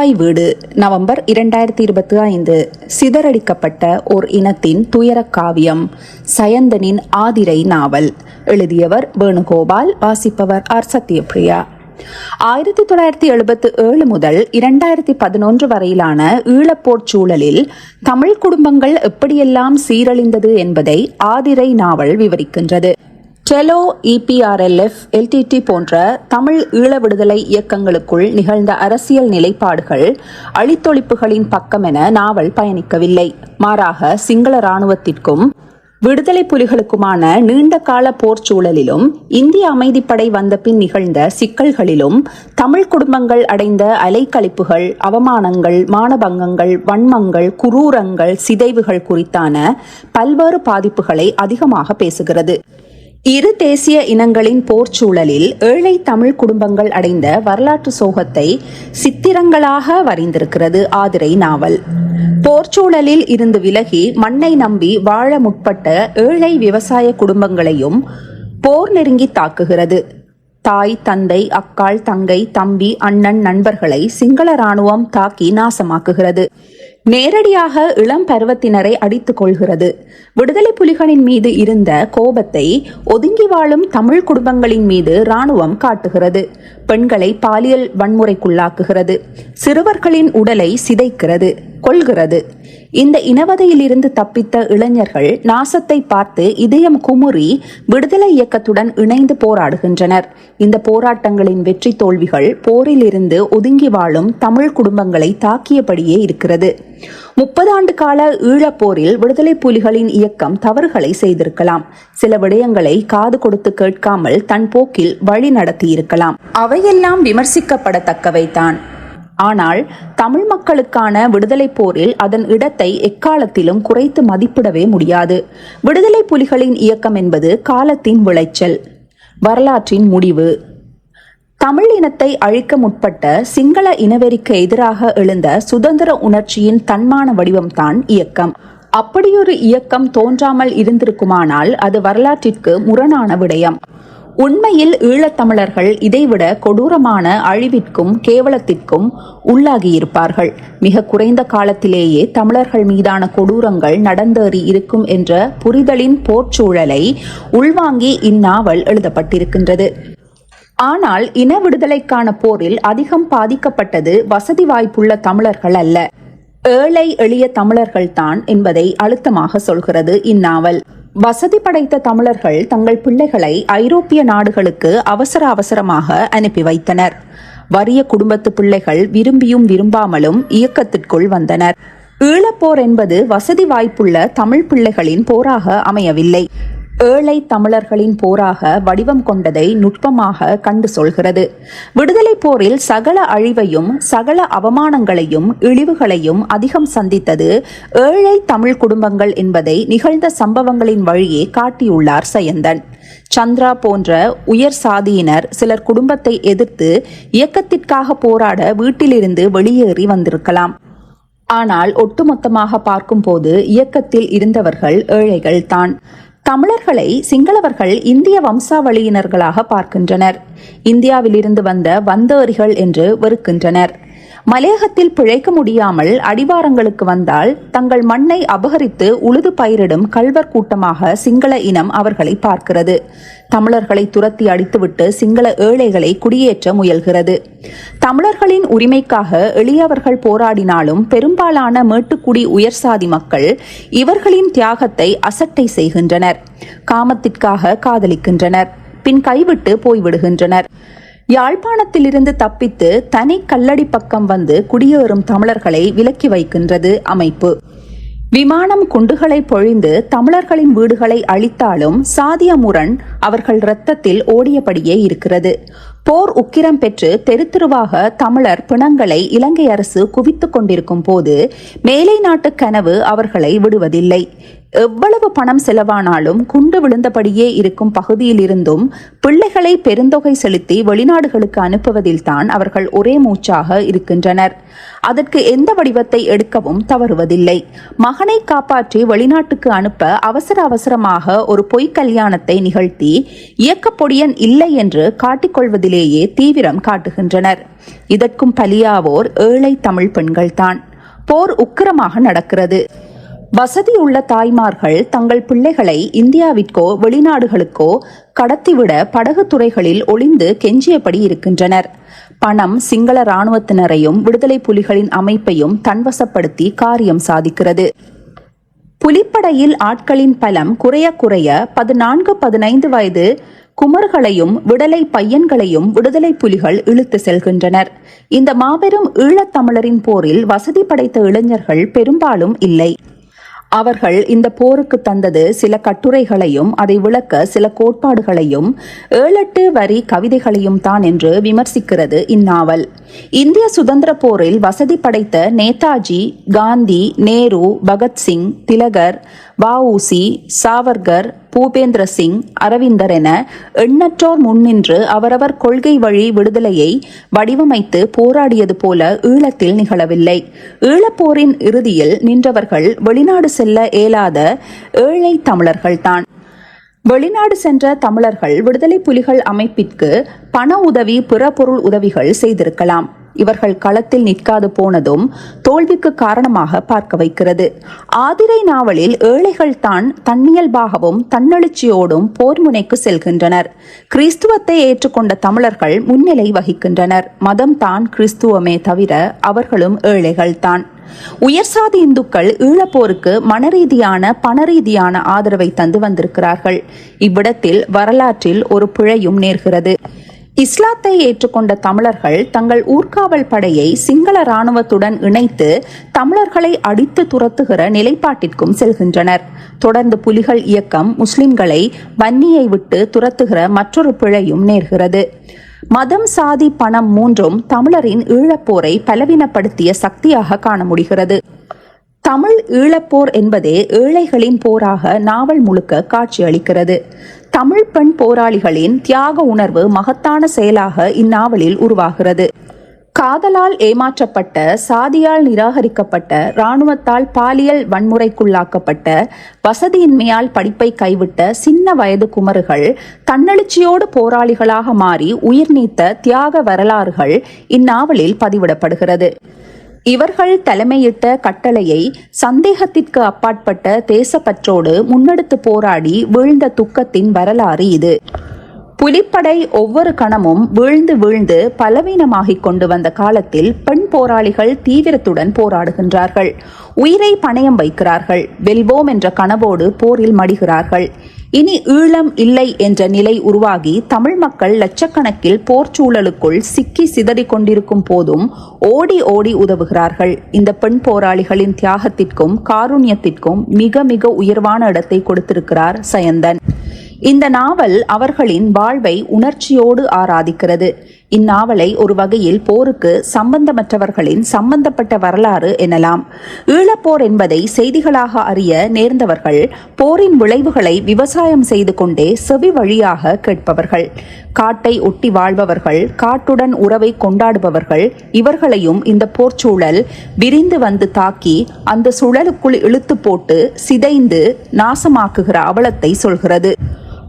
தாய் வீடு நவம்பர் இரண்டாயிரத்தி இருபத்தி ஐந்து. சிதறடிக்கப்பட்ட ஓர் இனத்தின் துயர காவியம் சயந்தனின் ஆதிரை நாவல். எழுதியவர் வேணுகோபால் வாசிப்பவர் ஆர் சத்யபிரியா. ஆயிரத்தி தொள்ளாயிரத்தி எழுபத்தி ஏழு முதல் இரண்டாயிரத்தி பதினொன்று வரையிலான ஈழப்போர் சூழலில் தமிழ் குடும்பங்கள் எப்படியெல்லாம் சீரழிந்தது என்பதை ஆதிரை நாவல் விவரிக்கின்றது. செலோ இபிஆர்எல்எஃப் எல்டிடி போன்ற தமிழ் ஈழ விடுதலை இயக்கங்களுக்குள் நிகழ்ந்த அரசியல் நிலைப்பாடுகள் அழித்தொழிப்புகளின் பக்கமென நாவல் பயணிக்கவில்லை. மாறாக சிங்கள இராணுவத்திற்கும் விடுதலை புலிகளுக்குமான நீண்ட கால போர் சூழலிலும் இந்திய அமைதிப்படை வந்த பின் நிகழ்ந்த சிக்கல்களிலும் தமிழ் குடும்பங்கள் அடைந்த அலைக்கழிப்புகள் அவமானங்கள் மானபங்கங்கள் வன்மங்கள் குரூரங்கள் சிதைவுகள் குறித்தான பல்வேறு பாதிப்புகளை அதிகமாக பேசுகிறது. இரு தேசிய இனங்களின் போர் சூழலில் ஏழை தமிழ் குடும்பங்கள் அடைந்த வரலாற்று சோகத்தை சித்திரங்களாக வரைந்திருக்கிறது ஆதிரை நாவல். போர்ச்சூழலில் இருந்து விலகி மண்ணை நம்பி வாழ முற்பட்ட ஏழை விவசாய குடும்பங்களையும் போர் நெருங்கி தாக்குகிறது. தாய் தந்தை அக்காள் தங்கை தம்பி அண்ணன் நண்பர்களை சிங்கள ராணுவம் தாக்கி நாசமாக்குகிறது. நேரடியாக இளம் பருவத்தினரை அடித்துக் கொள்கிறது. விடுதலை புலிகளின் மீது இருந்த கோபத்தை ஒதுங்கி வாழும் தமிழ் குடும்பங்களின் மீது ராணுவம் காட்டுகிறது. பெண்களை பாலியல் வன்முறைக்குள்ளாக்குகிறது. சிறுவர்களின் உடலை சிதைக்கிறது கொள்கிறது இந்த இனவதையிலிருந்து தப்பித்த இளைஞர்கள் நாசத்தை பார்த்து இதயம் குமுறி விடுதலை இயக்கத்துடன் இணைந்து போராடுகின்றனர். இந்த போராட்டங்களின் வெற்றி தோல்விகள் போரிலிருந்து ஒதுங்கி வாழும் தமிழ் குடும்பங்களை தாக்கியபடியே இருக்கிறது. முப்பது ஆண்டு கால ஈழப்போரில் விடுதலை புலிகளின் இயக்கம் தவறுகளை செய்திருக்கலாம். சில விடயங்களை காது கொடுத்து கேட்காமல் தன் போக்கில் வழி நடத்தியிருக்கலாம். அவையெல்லாம் விமர்சிக்கப்படத்தக்கவைதான். ஆனால் தமிழ் மக்களுக்கான விடுதலை போரில் அதன் இடத்தை எக்காலத்திலும் குறைத்து மதிப்பிடவே முடியாது. விடுதலை புலிகளின் இயக்கம் என்பது காலத்தின் விளைச்சல். வரலாற்றின் முடிவு. தமிழ் இனத்தை அழிக்க முற்பட்ட சிங்கள இனவெறிக்கு எதிராக எழுந்த சுதந்திர உணர்ச்சியின் தன்மான வடிவம்தான் இயக்கம். அப்படியொரு இயக்கம் தோன்றாமல் இருந்திருக்குமானால் அது வரலாற்றிற்கு முரணான விடயம். உண்மையில் ஈழத்தமிழர்கள் இதைவிட கொடூரமான அழிவிற்கும் கேவலத்திற்கும் உள்ளாகியிருப்பார்கள். மிக குறைந்த காலத்திலேயே தமிழர்கள் மீதான கொடூரங்கள் நடந்தேறி இருக்கும் என்ற புரிதலின் போர்ச்சூழலை உள்வாங்கி இந்நாவல் எழுதப்பட்டிருக்கின்றது. ஆனால் இன விடுதலைக்கான போரில் அதிகம் பாதிக்கப்பட்டது வசதி வாய்ப்புள்ள தமிழர்கள் அல்ல. ஏழை எளிய தமிழர்கள்தான் என்பதை அழுத்தமாக சொல்கிறது இந்நாவல். வசதி படைத்த தமிழர்கள் தங்கள் பிள்ளைகளை ஐரோப்பிய நாடுகளுக்கு அவசர அவசரமாக அனுப்பி வைத்தனர். வறிய குடும்பத்து பிள்ளைகள் விரும்பியும் விரும்பாமலும் இயக்கத்திற்குள் வந்தனர். ஈழப்போர் என்பது வசதி வாய்ப்புள்ள தமிழ் பிள்ளைகளின் போராக அமையவில்லை. ஏழை தமிழர்களின் போராக வடிவம் கொண்டதை நுட்பமாக கண்டு சொல்கிறது. விடுதலை போரில் சகல அழிவையும் சகல அவமானங்களையும் இழிவுகளையும் அதிகம் சந்தித்தது ஏழை தமிழ் குடும்பங்கள் என்பதை நிகழ்ந்த சம்பவங்களின் வழியே காட்டியுள்ளார் சயந்தன். சந்திரா போன்ற உயர் சாதியினர் சிலர் குடும்பத்தை எதிர்த்து இயக்கத்திற்காக போராட வீட்டிலிருந்து வெளியேறி வந்திருக்கலாம். ஆனால் ஒட்டுமொத்தமாக பார்க்கும்போது இயக்கத்தில் இருந்தவர்கள் ஏழைகள் தான் தமிழர்களை சிங்களவர்கள் இந்திய வம்சாவளியினர்களாக பார்க்கின்றனர். இந்தியாவிலிருந்து வந்த வந்தேரிகள் என்று வெறுக்கின்றனர். மலையகத்தில் பிழைக்க முடியாமல் அடிவாரங்களுக்கு வந்தால் தங்கள் மண்ணை அபகரித்து உழுது பயிரிடும் கல்வர் கூட்டமாக சிங்கள இனம் அவர்களை பார்க்கிறது. தமிழர்களை துரத்தி அடித்துவிட்டு சிங்கள ஏழைகளை குடியேற்ற முயல்கிறது. தமிழர்களின் உரிமைக்காக எளியவர்கள் போராடினாலும் பெரும்பாலான மேட்டுக்குடி உயர்சாதி மக்கள் இவர்களின் தியாகத்தை அசட்டை செய்கின்றனர். காமத்திற்காக காதலிக்கின்றனர். பின் கைவிட்டு போய்விடுகின்றனர். யாழ்ப்பாணத்திலிருந்து தப்பித்து தனி கல்லடி பக்கம் வந்து குடியேறும் தமிழர்களை விலக்கி வைக்கின்றது அமைப்பு. விமானம் குண்டுகளை பொழிந்து தமிழர்களின் வீடுகளை அழித்தாலும் சாதிய முரண் அவர்கள் இரத்தத்தில் ஓடியபடியே இருக்கிறது. போர் உக்கிரம் பெற்று தெரு தெருவாக தமிழர் பிணங்களை இலங்கை அரசு குவித்துக் கொண்டிருக்கும் போது மேலை நாட்டு கனவு அவர்களை விடுவதில்லை. எவ்வளவு பணம் செலவானாலும் குண்டு விழுந்தபடியே இருக்கும் பகுதியிலிருந்தும் பிள்ளைகளை பெருந்தொகை செலுத்தி வெளிநாடுகளுக்கு அனுப்புவதில்தான் அவர்கள் ஒரே மூச்சாக இருக்கின்றனர். அதற்கு எந்த வடிவத்தை எடுக்கவும் தவறுவதில்லை. மகனை காப்பாற்றி வெளிநாட்டுக்கு அனுப்ப அவசர அவசரமாக ஒரு பொய் கல்யாணத்தை நிகழ்த்தி இயக்கப்பொடியன் இல்லை என்று காட்டிக்கொள்வதிலேயே தீவிரம் காட்டுகின்றனர். இதற்கும் பலியாவோர் ஏழை தமிழ் பெண்கள்தான். போர் உக்கிரமாக நடக்கிறது. வசதியுள்ள தாய்மார்கள் தங்கள் பிள்ளைகளை இந்தியாவிற்கோ வெளிநாடுகளுக்கோ கடத்திவிட படகு துறைகளில் ஒளிந்து கெஞ்சியபடி இருக்கின்றனர். பணம் சிங்கள இராணுவத்தினரையும் விடுதலை புலிகளின் அமைப்பையும் தன்வசப்படுத்தி காரியம் சாதிக்கிறது. புலிப்படையில் ஆட்களின் பலம் குறைய குறைய பதினான்கு பதினைந்து வயது குமர்களையும் விடலை பையன்களையும் விடுதலை புலிகள் இழுத்து செல்கின்றனர். இந்த மாபெரும் ஈழத்தமிழரின் போரில் வசதி படைத்த இளைஞர்கள் பெரும்பாலும் இல்லை. அவர்கள் இந்த போருக்கு தந்தது சில கட்டுரைகளையும் அதை விளக்க சில கோட்பாடுகளையும் ஏழெட்டு வரி கவிதைகளையும் தான் என்று விமர்சிக்கிறது இந்நாவல். இந்திய சுதந்திர போரில் வசதி படைத்த நேதாஜி காந்தி நேரு பகத்சிங் திலகர் வஉசி சாவர்கர் பூபேந்திர சிங் அரவிந்தர் என எண்ணற்றோர் முன்னின்று அவரவர் கொள்கை வழி விடுதலையை வடிவமைத்து போராடியது போல ஈழத்தில் நிகழவில்லை. ஈழப்போரின் இறுதியில் நின்றவர்கள் வெளிநாடு செல்ல இயலாத ஏழை தமிழர்கள்தான். வெளிநாடு சென்ற தமிழர்கள் விடுதலை புலிகள் அமைப்பிற்கு பண உதவி பிற பொருள் உதவிகள் செய்திருக்கலாம். இவர்கள் களத்தில் நிற்காது போனதும் தோல்விக்கு காரணமாக பார்க்க வைக்கிறது. ஆதிரை நாவலில் ஏழைகள் தான் தன்னியல்பாகவும் தன்னெழுச்சியோடும் போர் முனைக்கு செல்கின்றனர். கிறிஸ்துவத்தை ஏற்றுக்கொண்ட தமிழர்கள் முன்னிலை வகிக்கின்றனர். மதம் தான் கிறிஸ்துவமே தவிர அவர்களும் ஏழைகள் தான். உயர்சாதி இந்துக்கள் ஈழப்போருக்கு மனரீதியான பணரீதியான ஆதரவை தந்து வந்திருக்கிறார்கள். இவ்விடத்தில் வரலாற்றில் ஒரு பிழையும் நேர்கிறது. இஸ்லாத்தை ஏற்றுக்கொண்ட தமிழர்கள் தங்கள் ஊர்காவல் படையை சிங்கள இராணுவத்துடன் இணைத்து தமிழர்களை அடித்து துரத்துகிற நிலைப்பாட்டிற்கும் செல்கின்றனர். தொடர்ந்து புலிகள் இயக்கம் முஸ்லிம்களை வன்னியை விட்டு துரத்துகிற மற்றொரு பிழையும் நேர்கிறது. மதம் சாதி பணம் மூன்றும் தமிழரின் ஈழப்போரை பலவீனப்படுத்திய சக்தியாக காண முடிகிறது. தமிழ் ஈழப்போர் என்பதே ஏழைகளின் போராக நாவல் முழுக்க காட்சியளிக்கிறது. தமிழ் பெண் போராளிகளின் தியாக உணர்வு மகத்தான செயலாக இந்நாவலில் உருவாகிறது. காதலால் ஏமாற்றப்பட்ட சாதியால் நிராகரிக்கப்பட்ட இராணுவத்தால் பாலியல் வன்முறைக்குள்ளாக்கப்பட்ட வசதியின்மையால் படிப்பை கைவிட்ட சின்ன வயது குமர்கள் தன்னெழுச்சியோடு போராளிகளாக மாறி உயிர் நீத்த தியாக வரலாறுகள் இந்நாவலில் பதிவிடப்படுகிறது. இவர்கள் தலைமையிட்ட கட்டளையை சந்தேகத்திற்கு அப்பாற்பட்ட தேசப்பற்றோடு முன்னெடுத்து போராடி வீழ்ந்த துக்கத்தின் வரலாறு இது. புலிப்படை ஒவ்வொரு கணமும் வீழ்ந்து வீழ்ந்து பலவீனமாகிக் கொண்டு வந்த காலத்தில் பெண் போராளிகள் தீவிரத்துடன் போராடுகின்றார்கள். உயிரை பணயம் வைக்கிறார்கள். வெல்வோம் என்ற கனவோடு போரில் மடிகிறார்கள். இனி ஈழம் இல்லை என்ற நிலை உருவாகி தமிழ் மக்கள் லட்சக்கணக்கில் போர்ச்சூழலுக்குள் சிக்கி சிதறிக் கொண்டிருக்கும் போதும் ஓடி ஓடி உதவுகிறார்கள். இந்த பெண் போராளிகளின் தியாகத்திற்கும் காருண்யத்திற்கும் மிக மிக உயர்வான இடத்தை கொடுத்திருக்கிறார் சயந்தன். இந்த நாவல் அவர்களின் வாழ்வை உணர்ச்சியோடு ஆராதிக்கிறது. இந்நாவலை ஒரு வகையில் போருக்கு சம்பந்தமற்றவர்களின் சம்பந்தப்பட்ட வரலாறு எனலாம். ஈழப்போர் என்பதை செய்திகளாக அறிய நேர்ந்தவர்கள் போரின் விளைவுகளை விவசாயம் செய்து கொண்டே செவி வழியாக கேட்பவர்கள். காட்டை ஒட்டி வாழ்பவர்கள் காட்டுடன் உறவை கொண்டாடுபவர்கள் இவர்களையும் இந்த போர்ச்சூழல் விரிந்து வந்து தாக்கி அந்த சுழலுக்குள் இழுத்து போட்டு சிதைந்து நாசமாக்குகிற அவலத்தை சொல்கிறது.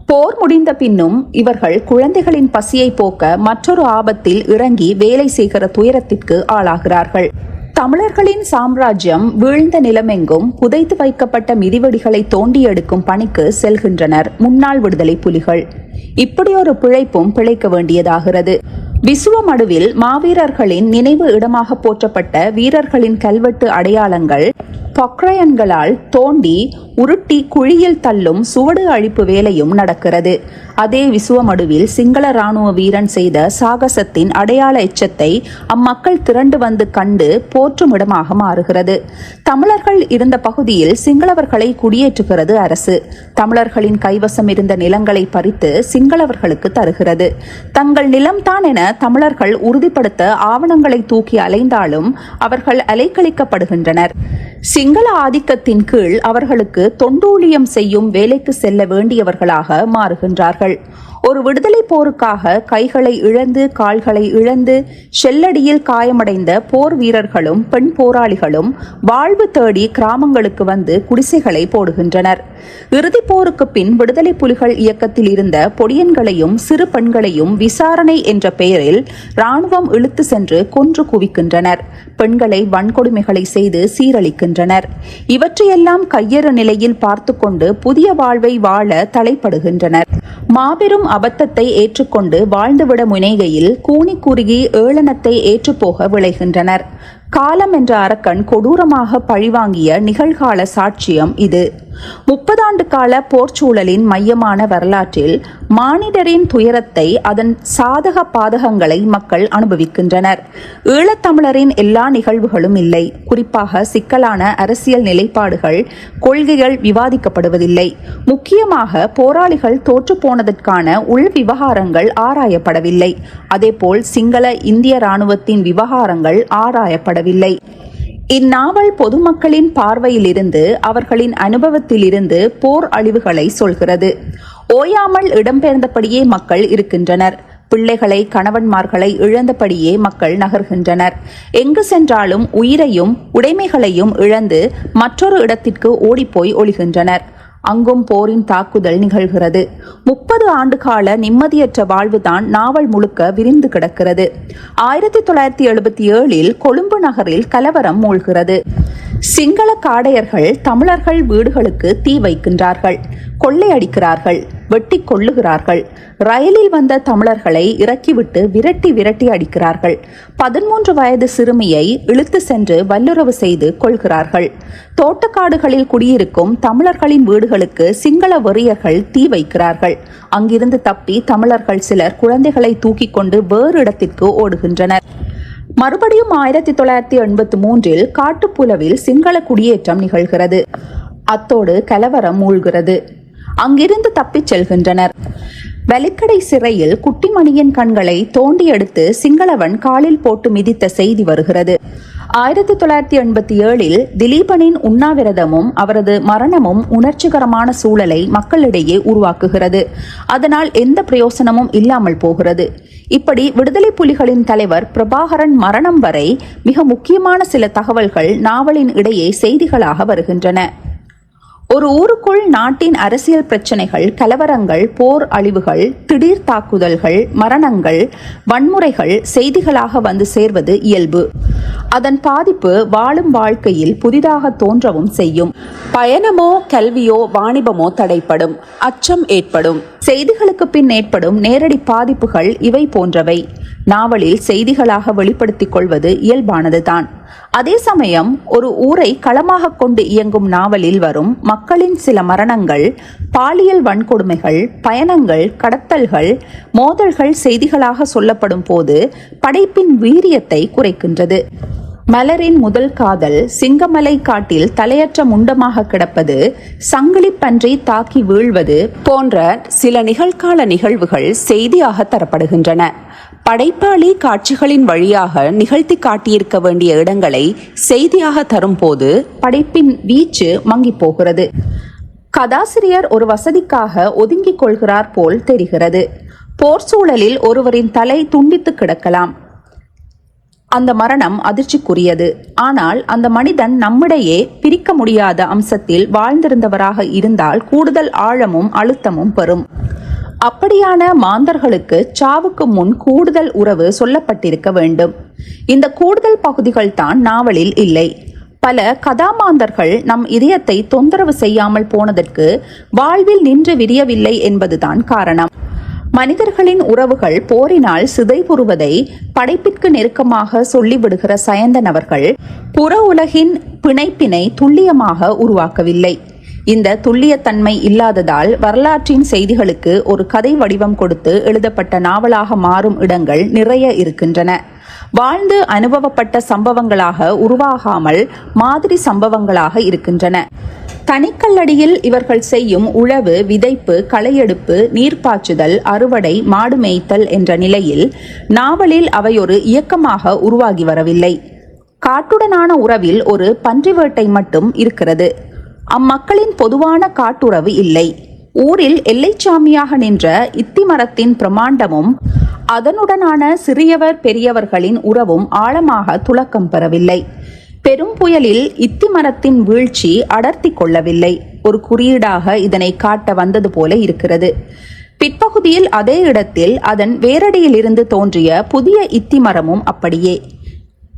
போர் முடிந்த பின்னும் இவர்கள் குழந்தைகளின் பசியை போக்க மற்றொரு ஆபத்தில் இறங்கி வேலை செய்கிற துயரத்திற்கு ஆளாகிறார்கள். தமிழர்களின் சாம்ராஜ்யம் வீழ்ந்த நிலமெங்கும் புதைத்து வைக்கப்பட்ட மிதிவெடிகளை தோண்டி எடுக்கும் பணிக்கு செல்கின்றனர் முன்னாள் விடுதலை புலிகள். இப்படியொரு பிழைப்பும் பிழைக்க வேண்டியதாகிறது. விசுவமடுவில் மாவீரர்களின் நினைவு இடமாக போற்றப்பட்ட வீரர்களின் கல்வெட்டு அடையாளங்கள் பொக்ரையன்களால் தோண்டி உருட்டி குழியில் தள்ளும் சுவடு அழிப்பு வேலையும் நடக்கிறது. அதே விசுவமடுவில் சிங்கள ராணுவ வீரன் செய்த சாகசத்தின் அடையாள எச்சத்தை அம்மக்கள் திரண்டு வந்து கண்டு போற்றும் இடமாக மாறுகிறது. தமிழர்கள் இருந்த பகுதியில் சிங்களவர்களை குடியேற்றுகிறது அரசு. தமிழர்களின் கைவசம் இருந்த நிலங்களை பறித்து சிங்களவர்களுக்கு தருகிறது. தங்கள் நிலம்தான் என தமிழர்கள் உறுதிப்படுத்த ஆவணங்களை தூக்கி அலைந்தாலும் அவர்கள் அலைக்கழிக்கப்படுகின்றனர். சிங்கள ஆதிக்கத்தின் கீழ் அவர்களுக்கு தொண்டூழியம் செய்யும் வேலைக்கு செல்ல வேண்டியவர்களாக மாறுகின்றார்கள். ஒரு விடுதலை போருக்காக கைகளை இழந்து கால்களை இழந்து ஷெல்லடியில் காயமடைந்த போர் வீரர்களும் பெண் போராளிகளும் வாழ்வு தேடி கிராமங்களுக்கு வந்து குடிசைகளை போடுகின்றனர். இறுதிப் போருக்கு பின் விடுதலை புலிகள் இயக்கத்தில் இருந்த பொடியன்களையும் சிறு பெண்களையும் விசாரணை என்ற பெயரில் ராணுவம் இழுத்து சென்று கொன்று குவிக்கின்றனர். பெண்களை வன்கொடுமைகளை செய்து சீரழிக்கின்றனர். இவற்றையெல்லாம் கையறு நிலையில் பார்த்து கொண்டு புதிய வாழ்வை வாழ தலைப்படுகின்றனர். மாபெரும் அபத்தத்தை ஏற்றுக்கொண்டு வாழ்ந்துவிட முனைகையில் கூனி குறுகி ஏளனத்தை ஏற்றுப்போக விளைகின்றனர். காலம் என்ற அரக்கன் கொடூரமாக பழிவாங்கிய நிகழ்கால சாட்சியம் இது. முப்பதாண்டு கால போர்ச்சூழலின் மையமான வரலாற்றில் மானிடரின் துயரத்தை அதன் சாதக பாதகங்களை மக்கள் அனுபவிக்கின்றனர். ஈழத்தமிழரின் எல்லா நிகழ்வுகளும் இல்லை. குறிப்பாக சிக்கலான அரசியல் நிலைப்பாடுகள் கொள்கைகள் விவாதிக்கப்படுவதில்லை. முக்கியமாக போராளிகள் தோற்றுப்போனதற்கான உள் விவகாரங்கள் ஆராயப்படவில்லை. அதேபோல் சிங்கள இந்திய ராணுவத்தின் விவகாரங்கள் ஆராயப்படவில்லை. இந்நாவல் பொதுமக்களின் பார்வையிலிருந்து அவர்களின் அனுபவத்திலிருந்து போர் அழிவுகளை சொல்கிறது. ஓயாமல் இடம்பெயர்ந்தபடியே மக்கள் இருக்கின்றனர். பிள்ளைகளை கணவன்மார்களை இழந்தபடியே மக்கள் நகர்கின்றனர். எங்கு சென்றாலும் உயிரையும் உடைமைகளையும் இழந்து மற்றொரு இடத்திற்கு ஓடிப்போய் ஒளிகின்றனர். அங்கும் போரின் தாக்குதல் நிகழ்கிறது. முப்பது ஆண்டுகால நிம்மதியற்ற வாழ்வுதான் நாவல் முழுக்க விரிந்து கிடக்கிறது. ஆயிரத்தி தொள்ளாயிரத்தி எழுபத்தி ஏழில் கொழும்பு நகரில் கலவரம் மூழ்கிறது. சிங்கள காடையர்கள் தமிழர்கள் வீடுகளுக்கு தீ வைக்கின்றார்கள். கொள்ளையடிக்கிறார்கள். வெட்டி கொள்ளுகிறார்கள் ரயிலில் வந்த தமிழர்களை இறக்கிவிட்டு விரட்டி விரட்டி அடிக்கிறார்கள். பதிமூன்று வயது சிறுமியை இழுத்து சென்று வல்லுறவு செய்து கொள்கிறார்கள். தோட்டக்காடுகளில் குடியிருக்கும் தமிழர்களின் வீடுகளுக்கு சிங்கள வெறியர்கள் தீ வைக்கிறார்கள். அங்கிருந்து தப்பி தமிழர்கள் சிலர் குழந்தைகளை தூக்கி கொண்டு வேறு இடத்திற்கு ஓடுகின்றனர். மறுபடியும் ஆயிரத்தி தொள்ளாயிரத்தி எண்பத்தி மூன்றில் காட்டுப்புலவில் சிங்கள குடியேற்றம் நிகழ்கிறது. அத்தோடு கலவரம் மூழ்கிறது. அங்கிருந்து தப்பிச் செல்கின்றனர். வெலிக்கடை சிறையில் குட்டிமணியின் கண்களை தோண்டி எடுத்து சிங்களவன் காலில் போட்டு மிதித்த செய்தி வருகிறது. ஆயிரத்தி தொள்ளாயிரத்தி எண்பத்தி ஏழில் திலீபனின் உண்ணாவிரதமும் அவரது மரணமும் உணர்ச்சிகரமான சூழலை மக்களிடையே உருவாக்குகிறது. அதனால் எந்த பிரயோசனமும் இல்லாமல் போகிறது. இப்படி விடுதலை புலிகளின் தலைவர் பிரபாகரன் மரணம் வரை மிக முக்கியமான சில தகவல்கள் நாவலின் இடையே செய்திகளாக வருகின்றன. ஒரு ஊருக்குள் நாட்டின் அரசியல் பிரச்சனைகள் கலவரங்கள் போர் அழிவுகள் திடீர் தாக்குதல்கள் மரணங்கள் வன்முறைகள் செய்திகளாக வந்து சேர்வது இயல்பு. அதன் பாதிப்பு வாழும் வாழ்க்கையில் புதிதாக தோன்றவும் செய்யும். பயணமோ கல்வியோ வாணிபமோ தடைப்படும் அச்சம் ஏற்படும். செய்திகளுக்கு பின் ஏற்படும் நேரடி பாதிப்புகள் இவை போன்றவை. நாவலில் செய்திகளாக வெளிப்படுத்திக் கொள்வது இயல்பானதுதான் அதே சமயம் ஒரு ஊரை களமாக கொண்டு இயங்கும் நாவலில் வரும் மக்களின் சில மரணங்கள் பாலியல் வன்கொடுமைகள் பயணங்கள் கடத்தல்கள் மோதல்கள் செய்திகளாக சொல்லப்படும் போது படைப்பின் வீரியத்தை குறைக்கின்றது. மலரின் முதல் காதல் சிங்கமலை காட்டில் தலையற்ற முண்டமாக கிடப்பது சங்கிலி பன்றி தாக்கி வீழ்வது போன்ற சில நிகழ்கால நிகழ்வுகள் செய்தியாக தரப்படுகின்றன. படைப்பாளி காட்சிகளின் வழியாக நிகழ்த்தி காட்டியிருக்க வேண்டிய இடங்களை செய்தியாக தரும்போது படைப்பின் வீச்சு மங்கி போகிறது. கதாசிரியர் ஒரு வசதிக்காக ஒதுங்கிக் கொள்கிறார் போல் தெரிகிறது. போர் சூழலில் ஒருவரின் தலை துண்டித்து கிடக்கலாம். அந்த மரணம் அதிர்ச்சிக்குரியது. ஆனால் அந்த மனிதன் நம்மிடையே பிரிக்க முடியாத அம்சத்தில் வாழ்ந்திருந்தவராக இருந்தால் கூடுதல் ஆழமும் அழுத்தமும் பெறும். அப்படியான மாந்தர்களுக்கு சாவுக்கு முன் கூடுதல் உறவு சொல்லப்பட்டிருக்க வேண்டும். இந்த கூடுதல் பகுதிகள் தான் நாவலில் இல்லை. பல கதாமாந்தர்கள் நம் இதயத்தை தொந்தரவு செய்யாமல் போனதற்கு வாழ்வில் நின்று விரியவில்லை என்பதுதான் காரணம். மனிதர்களின் உறவுகள் போரினால் சிதைபுறுவதை படைப்பிற்கு நெருக்கமாக சொல்லிவிடுகிற சயந்தன் அவர்கள் புற உலகின் பிணைப்பினை துல்லியமாக உருவாக்கவில்லை. இந்த துல்லியத்தன்மை இல்லாததால் வரலாற்றின் செய்திகளுக்கு ஒரு கதை வடிவம் கொடுத்து எழுதப்பட்ட நாவலாக மாறும் இடங்கள் நிறைய இருக்கின்றன. வாழ்ந்து அனுபவப்பட்ட சம்பவங்களாக உருவாகாமல் மாதிரி சம்பவங்களாக இருக்கின்றன. தனிக்கல்லடியில் இவர்கள் செய்யும் உழவு விதைப்பு களையெடுப்பு நீர்ப்பாய்ச்சுதல் அறுவடை மாடு மேய்த்தல் என்ற நிலையில் நாவலில் அவை ஒரு இயக்கமாக உருவாகி வரவில்லை. காட்டுடனான உறவில் ஒரு பன்றி வேட்டை மட்டும் இருக்கிறது. அம்மக்களின் பொதுவான காட்டுறவு இல்லை. ஊரில் எல்லைச்சாமியாக நின்ற இத்தி மரத்தின் பிரமாண்டமும் அதனுடனான சிறியவர் பெரியவர்களின் உறவும் ஆழமாக துலக்கம் பெறவில்லை. பெரும் புயலில் இத்தி மரத்தின் வீழ்ச்சி அடர்த்தி கொள்ளவில்லை. ஒரு குறியீடாக இதனை காட்ட வந்தது போல இருக்கிறது. பிற்பகுதியில் அதே இடத்தில் அதன் வேரடியிலிருந்து தோன்றிய புதிய இத்தி மரமும் அப்படியே.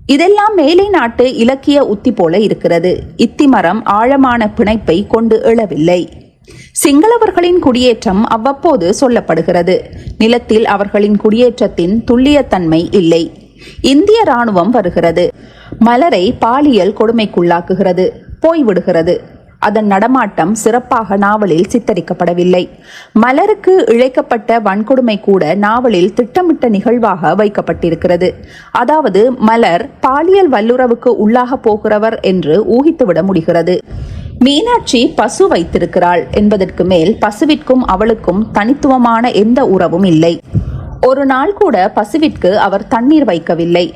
இதெல்லாம் மேலை நாட்டு இலக்கிய உத்தி போல இருக்கிறது. இத்திமரம் ஆழமான பிணைப்பை கொண்டு எழவில்லை. சிங்களவர்களின் குடியேற்றம் அவ்வப்போது சொல்லப்படுகிறது. நிலத்தில் அவர்களின் குடியேற்றத்தின் துல்லியத்தன்மை இல்லை. இந்திய ராணுவம் வருகிறது. மலரை பாலியல் கொடுமைக்குள்ளாக்குகிறது. போய்விடுகிறது. அதன் நடமாட்டம் சிறப்பாக நாவலில் சித்தரிக்கப்படவில்லை. மலருக்கு இழைக்கப்பட்ட வன்கொடுமை கூட நாவலில் திட்டமிட்ட நிகழ்வாக வைக்கப்பட்டிருக்கிறது. அதாவது மலர் பாலியல் வல்லுறவுக்கு உள்ளாக போகிறவர் என்று ஊகித்துவிட முடிகிறது. மீனாட்சி பசு வைத்திருக்கிறாள் என்பதற்கு மேல் பசுவிற்கும் அவளுக்கும் தனித்துவமான எந்த உறவும் இல்லை. ஒரு நாள் கூட பசுவிற்கு அவர் தண்ணீர் வைக்கவில்லை.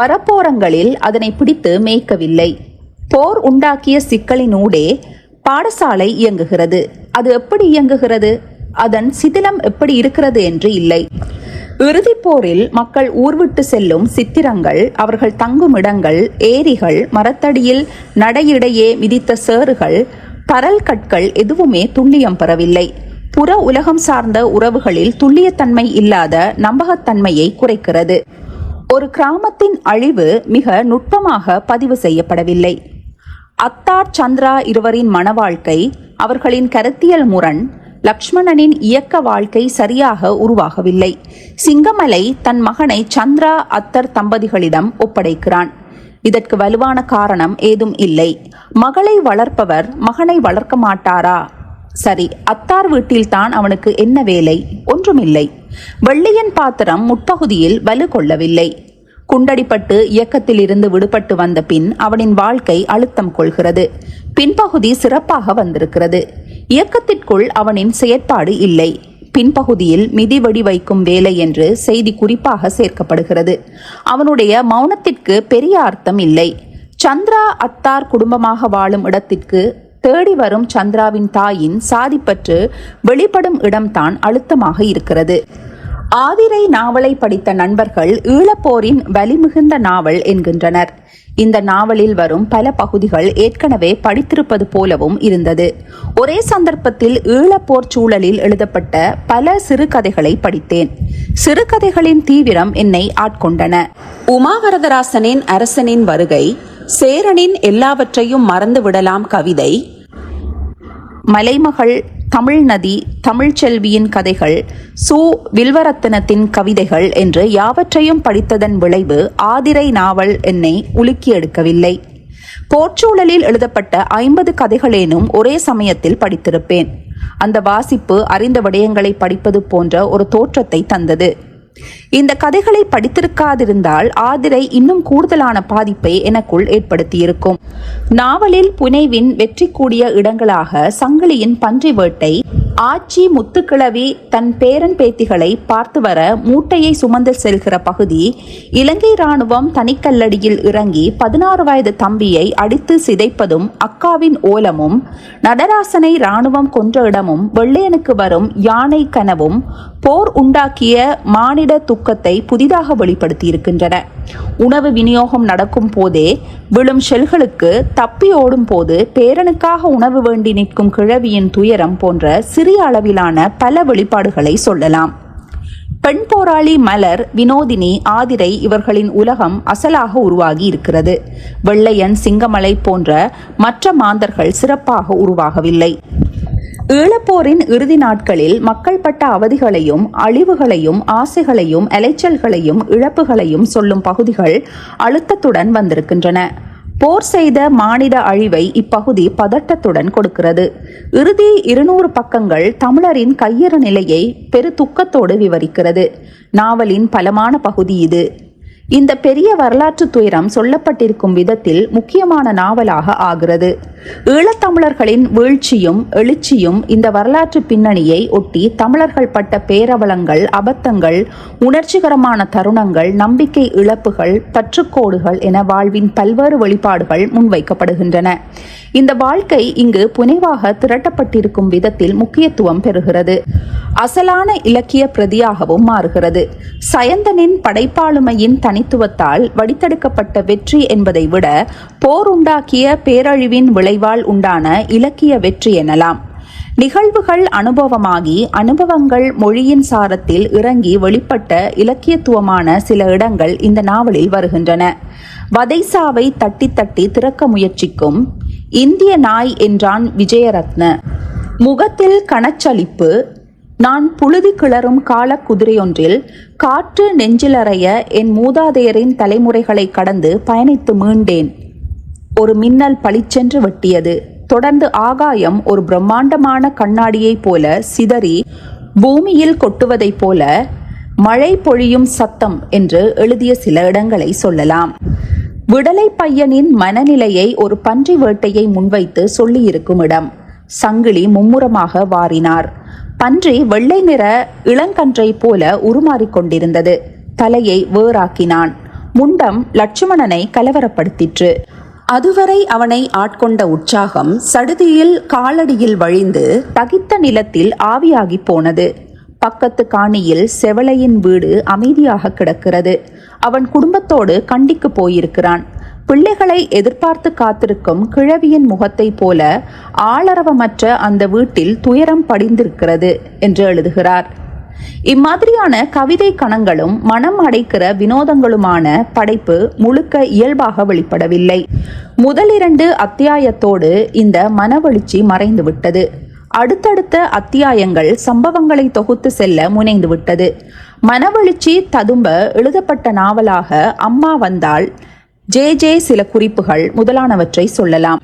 வரப்போரங்களில் அதனை பிடித்து மேய்க்கவில்லை. போர் உண்டாக்கிய சிக்கலினூடே பாடசாலை இயங்குகிறது. அது எப்படி இயங்குகிறது? அதன் சிதிலம் எப்படி இருக்கிறது என்று இல்லை. இறுதிப் போரில் மக்கள் ஊர்விட்டு செல்லும் சித்திரங்கள் அவர்கள் தங்கும் இடங்கள் ஏரிகள் மரத்தடியில் நடையிடையே மிதித்த சேறுகள் பரல் கற்கள் எதுவுமே துல்லியம் பெறவில்லை. புற உலகம் சார்ந்த உறவுகளில் துல்லியத்தன்மை இல்லாத நம்பகத்தன்மையை குறைக்கிறது. ஒரு கிராமத்தின் அழிவு மிக நுட்பமாக பதிவு செய்யப்படவில்லை. அத்தார் சந்திரா இருவரின் மனவாழ்க்கை அவர்களின் கருத்தியல் முரண் லக்ஷ்மணனின் இயக்க வாழ்க்கை சரியாக உருவாகவில்லை. சிங்கமலை தன் மகனை சந்திரா அத்தர் தம்பதிகளிடம் ஒப்படைக்கிறான். இதற்கு வலுவான காரணம் ஏதும் இல்லை. மகளை வளர்ப்பவர் மகனை வளர்க்க மாட்டாரா? சரி அத்தார் வீட்டில்தான் அவனுக்கு என்ன வேலை? ஒன்றுமில்லை. வெள்ளியன் பாத்திரம் முற்பகுதியில் வலு கொள்ளவில்லை குண்டடிப்பட்டு இயக்கத்தில் இருந்து விடுபட்டு வந்த பின் அவனின் வாழ்க்கை அழுத்தம் கொள்கிறது. பின்பகுதி சிறப்பாக வந்திருக்கிறது. இயக்கத்திற்குள் அவனின் செயற்பாடு இல்லை. பின்பகுதியில் மிதிவடி வைக்கும் வேலை என்று செய்தி குறிப்பாக சேர்க்கப்படுகிறது. அவனுடைய மௌனத்திற்கு பெரிய அர்த்தம் இல்லை. சந்திரா அத்தார் குடும்பமாக வாழும் இடத்திற்கு தேடி வரும் சந்திராவின் தாயின் சாதிப்பற்று வெளிப்படும் இடம்தான் அழுத்தமாக இருக்கிறது. ஆதிரை நாவலை படித்த நண்பர்கள் ஈழப்போரின் வலிமிகுந்த நாவல் என்கின்றனர். இந்த நாவலில் வரும் பல பகுதிகள் ஏற்கனவே படித்திருப்பது போலவும் இருந்தது. ஒரே சந்தர்ப்பத்தில் ஈழப்போர் சூழலில் எழுதப்பட்ட பல சிறுகதைகளை படித்தேன். சிறுகதைகளின் தீவிரம் என்னை ஆட்கொண்டன. உமாவரதராசனின் அரசனின் வருகை சேரனின் எல்லாவற்றையும் மறந்து விடலாம் கவிதை மலைமகள் தமிழ் நதி தமிழ்ச்செல்வியின் கதைகள் சு. வில்வரத்தனத்தின் கவிதைகள் என்று யாவற்றையும் படித்ததன் விளைவு ஆதிரை நாவல் என்னை உலுக்கி எடுக்கவில்லை. போர்ச்சூழலில் எழுதப்பட்ட ஐம்பது கதைகளேனும் ஒரே சமயத்தில் படித்திருப்பேன். அந்த வாசிப்பு அறிந்த விடயங்களை படிப்பது போன்ற ஒரு தோற்றத்தை தந்தது. இந்த கதைகளை படித்திருக்காதிருந்தால் ஆதிரை இன்னும் கூடுதலான பாதிப்பை எனக்குள் ஏற்படுத்தியிருக்கும். நாவலில் புனைவின் வெற்றி கூடிய இடங்களாக சங்கிலியின் பன்றி வேட்டை ஆச்சி முத்துக்கிழவி தன் பேரன் பேத்திகளை பார்த்து வர மூட்டையை சுமந்து செல்கிற பகுதி இலங்கை ராணுவம் தனிக்கல்லடியில் இறங்கி பதினாறு வயது தம்பியை அடித்து சிதைப்பதும் அக்காவின் ஓலமும் நடராசனை ராணுவம் கொன்ற இடமும் வெள்ளையனுக்கு வரும் யானை கனவும் போர் உண்டாக்கிய மானிட துக்கத்தை புதிதாக வெளிப்படுத்தி இருக்கின்றன உணவு விநியோகம் நடக்கும் போதே விழும் ஷெல்களுக்கு தப்பி ஓடும் போது பேரனுக்காக உணவு வேண்டி நிற்கும் கிழவியின் துயரம் போன்ற சிறிய அளவிலான பல வெளிப்பாடுகளை சொல்லலாம். பெண் போராளி மலர் வினோதினி ஆதிரை இவர்களின் உலகம் அசலாக உருவாகி இருக்கிறது. வெள்ளையன் சிங்கமலை போன்ற மற்ற மாந்தர்கள் சிறப்பாக உருவாகவில்லை. ஈழப்போரின் இறுதி நாட்களில் மக்கள் பட்ட அவதிகளையும் அழிவுகளையும் ஆசைகளையும் அலைச்சல்களையும் இழப்புகளையும் சொல்லும் பகுதிகள் அழுத்தத்துடன் வந்திருக்கின்றன. போர் செய்த மானிட அழிவை இப்பகுதி பதட்டத்துடன் கொடுக்கிறது. இறுதி இருநூறு பக்கங்கள் தமிழரின் கையறு நிலையை பெரு துக்கத்தோடு விவரிக்கிறது. நாவலின் பலமான பகுதி இது. இந்த பெரிய வரலாற்று துயரம் சொல்லப்பட்டிருக்கும் விதத்தில் முக்கியமான நாவலாக ஆகிறது. ஈழத்தமிழர்களின் வீழ்ச்சியும் எழுச்சியும் இந்த வரலாற்று பின்னணியை ஒட்டி தமிழர்கள் பட்ட பேரவலங்கள் அபத்தங்கள் உணர்ச்சிகரமான தருணங்கள் நம்பிக்கை இழப்புகள் பற்றுக்கோடுகள் என வாழ்வின் பல்வேறு வெளிப்பாடுகள் முன்வைக்கப்படுகின்றன. இந்த வாழ்க்கை இங்கு புனைவாக திரட்டப்பட்டிருக்கும் விதத்தில் முக்கியத்துவம் பெறுகிறது. அசலான இலக்கிய பிரதியாகவும் மாறுகிறது. சயந்தனின் படைப்பாளுமையின் தனித்துவத்தால் வடித்தெடுக்கப்பட்ட வெற்றி என்பதை விட போர் உண்டாக்கிய பேரழிவின் விளைவால் உண்டான இலக்கிய வெற்றி எனலாம். நிகழ்வுகள் அனுபவமாகி அனுபவங்கள் மொழியின் சாரத்தில் இறங்கி வெளிப்பட்ட இலக்கியத்துவமான சில இடங்கள் இந்த நாவலில் வருகின்றன. வதைசாவை தட்டி தட்டி திறக்க முயற்சிக்கும் இந்திய நாய் என்றான் விஜயரத்ன. முகத்தில் கணச்சலிப்பு நான் புழுதி கிளறும் கால குதிரையொன்றில் காற்று நெஞ்சிலறைய என் மூதாதையரின் தலைமுறைகளை கடந்து பயணித்து மீண்டேன். ஒரு மின்னல் பளிச்சென்று வெட்டியது. தொடர்ந்து ஆகாயம் ஒரு பிரம்மாண்டமான கண்ணாடியைப் போல சிதறி பூமியில் கொட்டுவதைப் போல மழை பொழியும் சத்தம் என்று எழுதிய சில இடங்களை சொல்லலாம். விடலை பையனின் மனநிலையை ஒரு பன்றி வேட்டையை முன்வைத்து சொல்லியிருக்கும் இடம். சங்கிலி மும்முரமாக வாரினார். பன்றி வெள்ளை நிற இளங்கன்றை போல உருமாறிக் கொண்டிருந்தது. தலையை வேறாக்கினான். முண்டம் லட்சுமணனை கலவரப்படுத்திற்று. அதுவரை அவனை ஆட்கொண்ட உற்சாகம் சடுதியில் காலடியில் வழிந்து தகித்த நிலத்தில் ஆவியாகி போனது. பக்கத்து காணியில் செவலையின் வீடு அமைதியாக கிடக்கிறது. அவன் குடும்பத்தோடு கண்டிக்கு போயிருக்கிறான். பிள்ளைகளை எதிர்பார்த்து காத்திருக்கும் கிழவியின் முகத்தைப் போல ஆளரவமற்ற அந்த வீட்டில் துயரம் படிந்திருக்கிறது என்று எழுதுகிறார். இம்மாதிரியான கவிதை கணங்களும் மனம் அடைக்கிற வினோதங்களுமான படைப்பு முழுக்க இயல்பாக வெளிப்படவில்லை. முதலிரண்டு அத்தியாயத்தோடு இந்த மனவெழுச்சி மறைந்துவிட்டது. அடுத்தடுத்த அத்தியாயங்கள் சம்பவங்களை தொகுத்து செல்ல முனைந்துவிட்டது. மனவெழுச்சி ததும்ப எழுதப்பட்ட நாவலாக அம்மா வந்தால் ஜே ஜே சில குறிப்புகள் முதலானவற்றை சொல்லலாம்.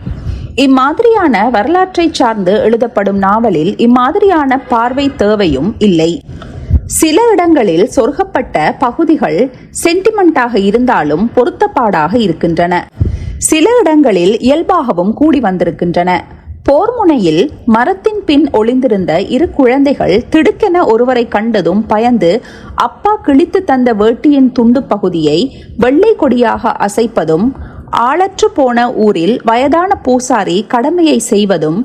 இம்மாதிரியான வரலாற்றை சார்ந்து எழுதப்படும் நாவலில் இம்மாதிரியான பார்வை தேவையும் இல்லை. சில இடங்களில் சொர்க்கப்பட்ட பகுதிகள் சென்டிமெண்டாக இருந்தாலும் பொருத்தப்பாடாக இருக்கின்றன. சில இடங்களில் இயல்பாகவும் கூடி வந்திருக்கின்றன. போர் முனையில் மரத்தின் பின் ஒளிந்திருந்த இரு குழந்தைகள் திடுக்கென ஒருவரை கண்டதும் பயந்து அப்பா கிழித்து தந்த வேட்டியின் துண்டு பகுதியை வெள்ளை கொடியாக அசைப்பதும் ஆளற்று போன ஊரில் வயதான பூசாரி கடமையை செய்வதும்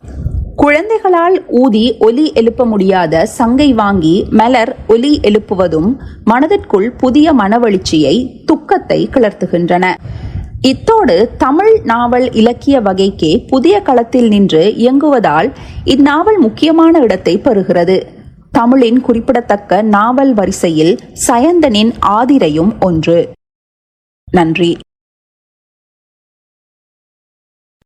குழந்தைகளால் ஊதி ஒலி எழுப்ப முடியாத சங்கை வாங்கி மலர் ஒலி எழுப்புவதும் மனதிற்குள் புதிய மனவெழுச்சியை துக்கத்தை கிளர்த்துகின்றன. இத்தோடு தமிழ் நாவல் இலக்கிய வகைக்கே புதிய களத்தில் நின்று இயங்குவதால் இந்நாவல் முக்கியமான இடத்தை பெறுகிறது. தமிழின் குறிப்பிடத்தக்க நாவல் வரிசையில் சயந்தனின் ஆதிரையும் ஒன்று. நன்றி.